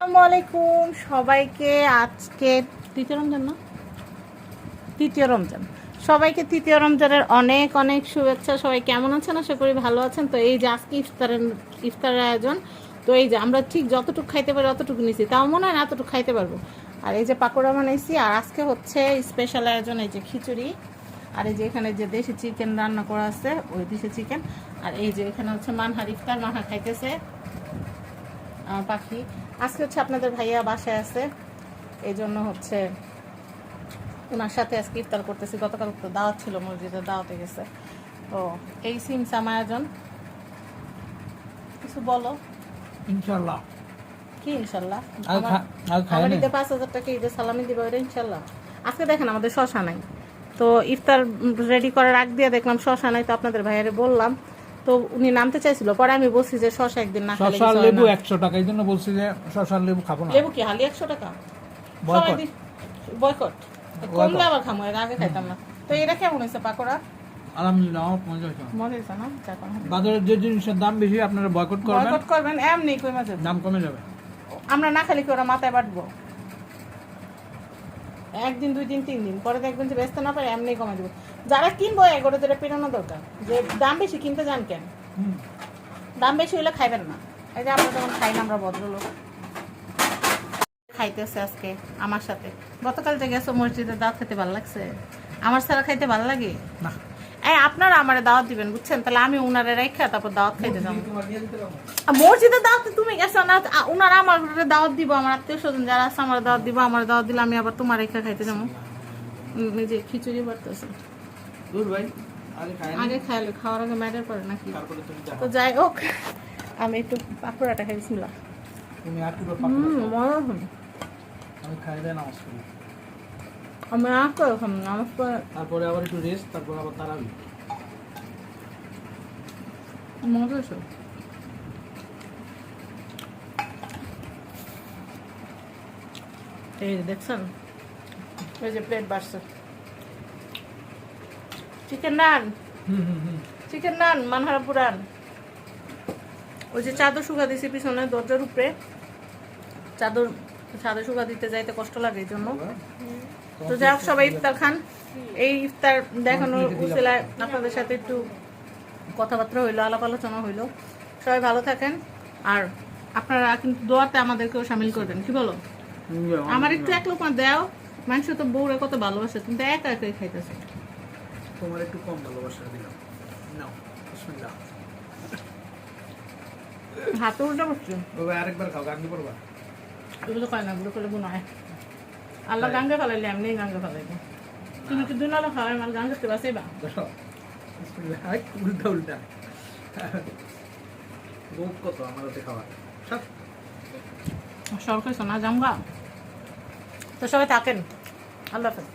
আসসালামু আলাইকুম সবাইকে আজকে তৃতীয় রমজান না? তৃতীয় রমজান। সবাইকে তৃতীয় রমজানের অনেক অনেক শুভেচ্ছা। সবাই কেমন আছেন? আশা করি ভালো আছেন। তো এই যে আজকে ইফতারের ইফতারের আয়োজন তো এই যে আমরা ঠিক যতটুকু খাইতে পারি অতটুকু নিছি। তাও মনে হয় না এতটুকু খাইতে পারব। আর এই যে পাকোড়া বানাইছি আর আজকে হচ্ছে স্পেশাল আয়োজন এই যে খিচুড়ি। আর এই যে এখানে যে দেশি চিকেন রান্না করা আছে ওই দেশি চিকেন আর এই যে এখানে হচ্ছে মানহার ইফতার মানহা খাইতেছে পাখি। আজকে হচ্ছে আপনাদের ভাইয়া বাসায় আছে। এই জন্য হচ্ছে ওনার সাথে আজকে ইফতার করতেছি। গতকাল তো দাওয়াত ছিল মসজিদে দাওয়াতে গেছে। তো এই সিম সাম আয়োজন। কিছু বলো? ইনশাল্লাহ কি ইনশাল্লাহ আমার-? ঈদে পাঁচ হাজার টাকা ঈদে সালামি দিবে ওটা ইনশাল্লাহ আজকে দেখেন আমাদের শশা নাই। তো ইফতার রেডি করার আগ দিয়ে দেখলাম শশা নাই তো আপনাদের ভাইয়ারে বললাম তো উনি নামতে চাইছিল পরে আমি বলছি যে শশা একদিন না খেলে কিছু লেবু না। একশো টাকা এই জন্য বলছি যে শশার লেবু খাব না। লেবু কি হালি একশো টাকা? বয়কট। বয়কট। কমলে আবার খামো এর আগে খাইতাম না। তো এটা কেমন হয়েছে পাকোড়া? আলহামদুলিল্লাহ আমার মজা হয়েছে। হয়েছে না? বাজারের যে জিনিসের দাম বেশি আপনারা বয়কট করবেন। বয়কট করবেন এমনি কই মাঝে দাম কমে যাবে। আমরা না খালি কি ওরা মাথায় বাটবো? একদিন দুই দিন তিন দিন পরে দেখবেন যে ব্যস্ত না পারে এমনি কমে দেবো। যারা কিনবো এগারো যেটা পেরানো দরকার। যে দাম বেশি কিনতে যান কেন? দাম বেশি হলে খাইবেন না। এই যে আমরা যখন খাই না আমরা ভদ্রলোক। খাইতেছে আজকে আমার সাথে। গতকাল যে গেছো মসজিদে দাঁত খেতে ভালো লাগছে? আমার ছাড়া খাইতে ভালো লাগে? না। এই আপনারা আমারে দাওয়াত দিবেন বুঝছেন? তাহলে আমি উনারে রেখা তারপর দাওয়াত খাইতে যাব। মসজিদে দাওয়াত তুমি গেছো না? উনারা আমার দাওয়াত দিব আমার আত্মীয় স্বজন যারা আছে আমার দাওয়াত দিব আমার দাওয়াত দিলে আমি আবার তোমার রেখা খাইতে যাব। যে খিচুড়ি বাড়তেছে। আগে খাই খাইলে খাওয়ার আগে ম্যাটার করে নাকি? তো যাই হোক আমি একটু পাকোড়াটা খাইছিলাম। হুম হলো। আমি খাই দেয় নামাজ করি আমি আর করে খাম আমার তারপরে আবার একটু রেস্ট তারপর আবার তারাবি। মজা হয়েছে এই দেখছেন? এই যে প্লেট বাড়ছে। চিকেন নান হুম হুম হুম। চিকেন নান মানহারা পুরান ওই যে চাদর শুকা দিছি পিছনে দরজার উপরে। চাদর চাদর শুকা দিতে যাইতে কষ্ট লাগে এই জন্য। তো যাই হোক সবাই ইফতার খান। এই ইফতার দেখানোর উসিলায় আপনাদের সাথে একটু কথাবার্তা হইল আলাপ আলোচনা হইল। সবাই ভালো থাকেন। আর আপনারা কিন্তু দোয়াতে আমাদেরকেও সামিল করবেন। কি বলো? আমার একটু এক লোক দেও মানুষ তো বউরে কত ভালোবাসে তুমি তো একা একাই খাইতেছো। তোমার একটু কম ভালোবাসা দিলাম। নাও বিসমিল্লাহ। হাতে উল্টা বসছো আরেকবার খাও গাঙ্গি পড়বা। এগুলো কয় না এগুলো করলে গুণ হয়। আল্লাহ গাঙ্গে ফেলাইলে এমনি গাঙ্গে ফেলাইবে। তুমি কি দুই নালা খাওয়াই মাল গাঙ্গে খেতে বা দেখো উল্টা উল্টা। মুখ কত আমার হাতে খাওয়া সব। সরকার সোনা জামগা তো সবাই থাকেন। আল্লাহ হাফেজ।